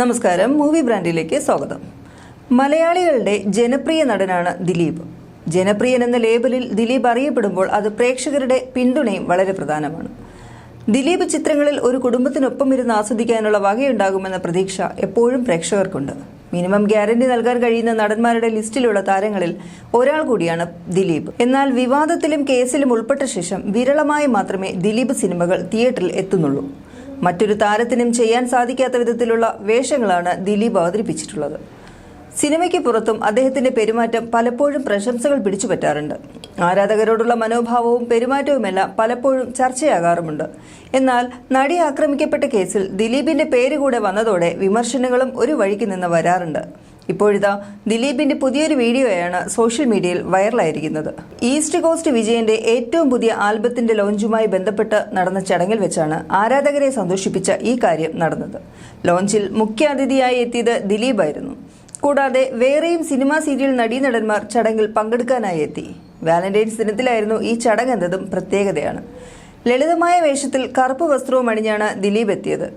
നമസ്കാരം. മൂവി ബ്രാൻഡിലേക്ക് സ്വാഗതം. മലയാളികളുടെ ജനപ്രിയ നടനാണ് ദിലീപ്. ജനപ്രിയൻ എന്ന ലേബലിൽ ദിലീപ് അറിയപ്പെടുമ്പോൾ അത് പ്രേക്ഷകരുടെ പിന്തുണയും വളരെ പ്രധാനമാണ്. ദിലീപ് ചിത്രങ്ങളിൽ ഒരു കുടുംബത്തിനൊപ്പം ഇരുന്ന് ആസ്വദിക്കാനുള്ള വകയുണ്ടാകുമെന്ന പ്രതീക്ഷ എപ്പോഴും പ്രേക്ഷകർക്കുണ്ട്. മിനിമം ഗ്യാരണ്ടി നൽകാൻ കഴിയുന്ന നടന്മാരുടെ ലിസ്റ്റിലുള്ള താരങ്ങളിൽ ഒരാൾ കൂടിയാണ് ദിലീപ്. എന്നാൽ വിവാദത്തിലും കേസിലും ഉൾപ്പെട്ട ശേഷം വിരളമായി മാത്രമേ ദിലീപ് സിനിമകൾ തിയേറ്ററിൽ എത്തുന്നുള്ളൂ. മറ്റൊരു താരത്തിനും ചെയ്യാൻ സാധിക്കാത്ത വിധത്തിലുള്ള വേഷങ്ങളാണ് ദിലീപ് അവതരിപ്പിച്ചിട്ടുള്ളത്. സിനിമയ്ക്ക് പുറത്തും അദ്ദേഹത്തിന്റെ പെരുമാറ്റം പലപ്പോഴും പ്രശംസകൾ പിടിച്ചുപറ്റാറുണ്ട്. ആരാധകരോടുള്ള മനോഭാവവും പെരുമാറ്റവുമെല്ലാം പലപ്പോഴും ചർച്ചയാകാറുമുണ്ട്. എന്നാൽ നടി ആക്രമിക്കപ്പെട്ട കേസിൽ ദിലീപിന്റെ പേര് കൂടെ വന്നതോടെ വിമർശനങ്ങളും ഒരു വഴിക്ക് നിന്ന് വരാറുണ്ട്. ഇപ്പോഴിതാ ദിലീപിന്റെ പുതിയൊരു വീഡിയോയാണ് സോഷ്യൽ മീഡിയയിൽ വൈറലായിരിക്കുന്നത്. ഈസ്റ്റ് കോസ്റ്റ് വിജയന്റെ ഏറ്റവും പുതിയ ആൽബത്തിന്റെ ലോഞ്ചുമായി ബന്ധപ്പെട്ട് നടന്ന ചടങ്ങിൽ വെച്ചാണ് ആരാധകരെ സന്തോഷിപ്പിച്ച ഈ കാര്യം നടന്നത്. ലോഞ്ചിൽ മുഖ്യാതിഥിയായി എത്തിയത് ദിലീപായിരുന്നു. കൂടാതെ വേറെയും സിനിമാ സീരിയൽ നടീനടന്മാർ ചടങ്ങിൽ പങ്കെടുക്കാനായി എത്തി. വാലന്റൈൻസ് ദിനത്തിലായിരുന്നു ഈ ചടങ്ങ് എന്നതും പ്രത്യേകതയാണ്. ലളിതമായ വേഷത്തിൽ കറുപ്പ് വസ്ത്രവും അണിഞ്ഞാണ് ദിലീപ് എത്തിയത്.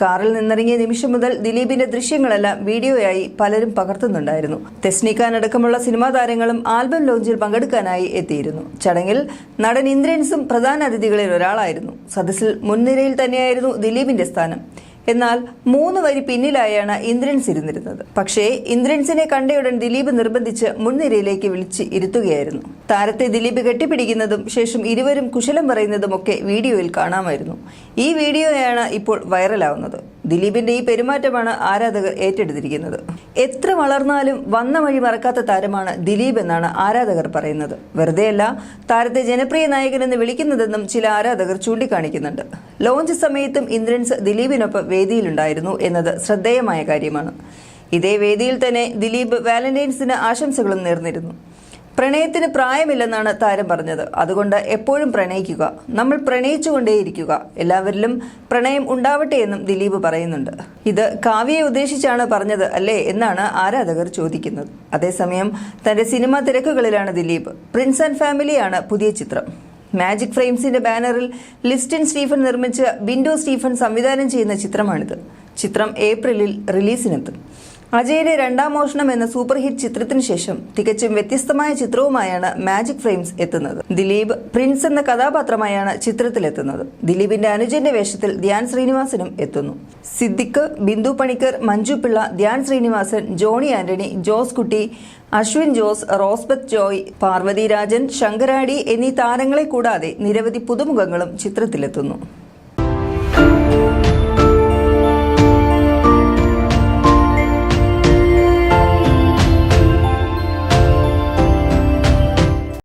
കാറിൽ നിന്നിറങ്ങിയ നിമിഷം മുതൽ ദിലീപിന്റെ ദൃശ്യങ്ങളെല്ലാം വീഡിയോയായി പലരും പകർത്തുന്നുണ്ടായിരുന്നു. തെസ്നിക്കാൻ അടക്കമുള്ള സിനിമാ താരങ്ങളും ആൽബം ലോഞ്ചിൽ പങ്കെടുക്കാനായി എത്തിയിരുന്നു. ചടങ്ങിൽ നടൻ ഇന്ദ്രൻസും പ്രധാന അതിഥികളിൽ ഒരാളായിരുന്നു. സദസ്സിൽ മുൻനിരയിൽ തന്നെയായിരുന്നു ദിലീപിന്റെ സ്ഥാനം. എന്നാൽ മൂന്ന് വരി പിന്നിലായാണ് ഇന്ദ്രൻസ് ഇരുന്നിരുന്നത് പക്ഷേ ഇന്ദ്രൻസിനെ കണ്ടയുടൻ ദിലീപ് നിർബന്ധിച്ച് മുൻനിരയിലേക്ക് വിളിച്ച് ഇരുത്തുകയായിരുന്നു. താരത്തെ ദിലീപ് കെട്ടിപ്പിടിക്കുന്നതും ശേഷം ഇരുവരും കുശലം പറയുന്നതും ഒക്കെ വീഡിയോയിൽ കാണാമായിരുന്നു. ഈ വീഡിയോയാണ് ഇപ്പോൾ വൈറലാവുന്നത്. ദിലീപിന്റെ ഈ പെരുമാറ്റമാണ് ആരാധകർ ഏറ്റെടുത്തിരിക്കുന്നത്. എത്ര വളർന്നാലും വന്ന വഴി മറക്കാത്ത താരമാണ് ദിലീപ് എന്നാണ് ആരാധകർ പറയുന്നത്. വെറുതെയല്ല താരത്തെ ജനപ്രിയ നായകനെന്ന് വിളിക്കുന്നതെന്നും ചില ആരാധകർ ചൂണ്ടിക്കാണിക്കുന്നുണ്ട്. ലോഞ്ച് സമയത്തും ഇന്ദ്രൻസ് ദിലീപിനൊപ്പം വേദിയിലുണ്ടായിരുന്നു എന്നത് ശ്രദ്ധേയമായ കാര്യമാണ്. ഇതേ വേദിയിൽ തന്നെ ദിലീപ് വാലന്റൈൻസിന് ആശംസകളും നേർന്നിരുന്നു. പ്രണയത്തിന് പ്രായമില്ലെന്നാണ് താരം പറഞ്ഞത്. അതുകൊണ്ട് എപ്പോഴും പ്രണയിക്കുക. നമ്മൾ പ്രണയിച്ചുകൊണ്ടേയിരിക്കുക. എല്ലാവരിലും പ്രണയം ഉണ്ടാവട്ടെ എന്നും ദിലീപ് പറയുന്നുണ്ട്. ഇത് കാവ്യയെ ഉദ്ദേശിച്ചാണ് പറഞ്ഞത് അല്ലേ എന്നാണ് ആരാധകർ ചോദിക്കുന്നത്. അതേസമയം തന്റെ സിനിമാ തിരക്കുകളിലാണ് ദിലീപ്. പ്രിൻസ് ആൻഡ് ഫാമിലിയാണ് പുതിയ ചിത്രം. മാജിക് ഫ്രെയിംസിന്റെ ബാനറിൽ ലിസ്റ്റിൻ സ്റ്റീഫൻ നിർമ്മിച്ച് വിൻഡോ സ്റ്റീഫൻ സംവിധാനം ചെയ്യുന്ന ചിത്രമാണിത്. ചിത്രം ഏപ്രിലിൽ റിലീസിനെത്തും അജയുടെ രണ്ടാം മോഷണം എന്ന സൂപ്പർ ഹിറ്റ് ചിത്രത്തിന് ശേഷം തികച്ചും വ്യത്യസ്തമായ ചിത്രവുമായാണ് മാജിക് ഫ്രെയിംസ് എത്തുന്നത്. ദിലീപ് പ്രിൻസ് എന്ന കഥാപാത്രമായാണ് ചിത്രത്തിലെത്തുന്നത്. ദിലീപിന്റെ അനുജന്റെ വേഷത്തിൽ ധ്യാൻ ശ്രീനിവാസനും എത്തുന്നു. സിദ്ദിഖ് ബിന്ദു പണിക്കർ മഞ്ജു പിള്ള ധ്യാൻ ശ്രീനിവാസൻ ജോണി ആന്റണി ജോസ് കുട്ടി അശ്വിൻ ജോസ് റോസ്ബത്ത് ജോയ് പാർവതി രാജൻ ശങ്കരാടി എന്നീ താരങ്ങളെ കൂടാതെ നിരവധി പുതുമുഖങ്ങളും ചിത്രത്തിലെത്തുന്നു.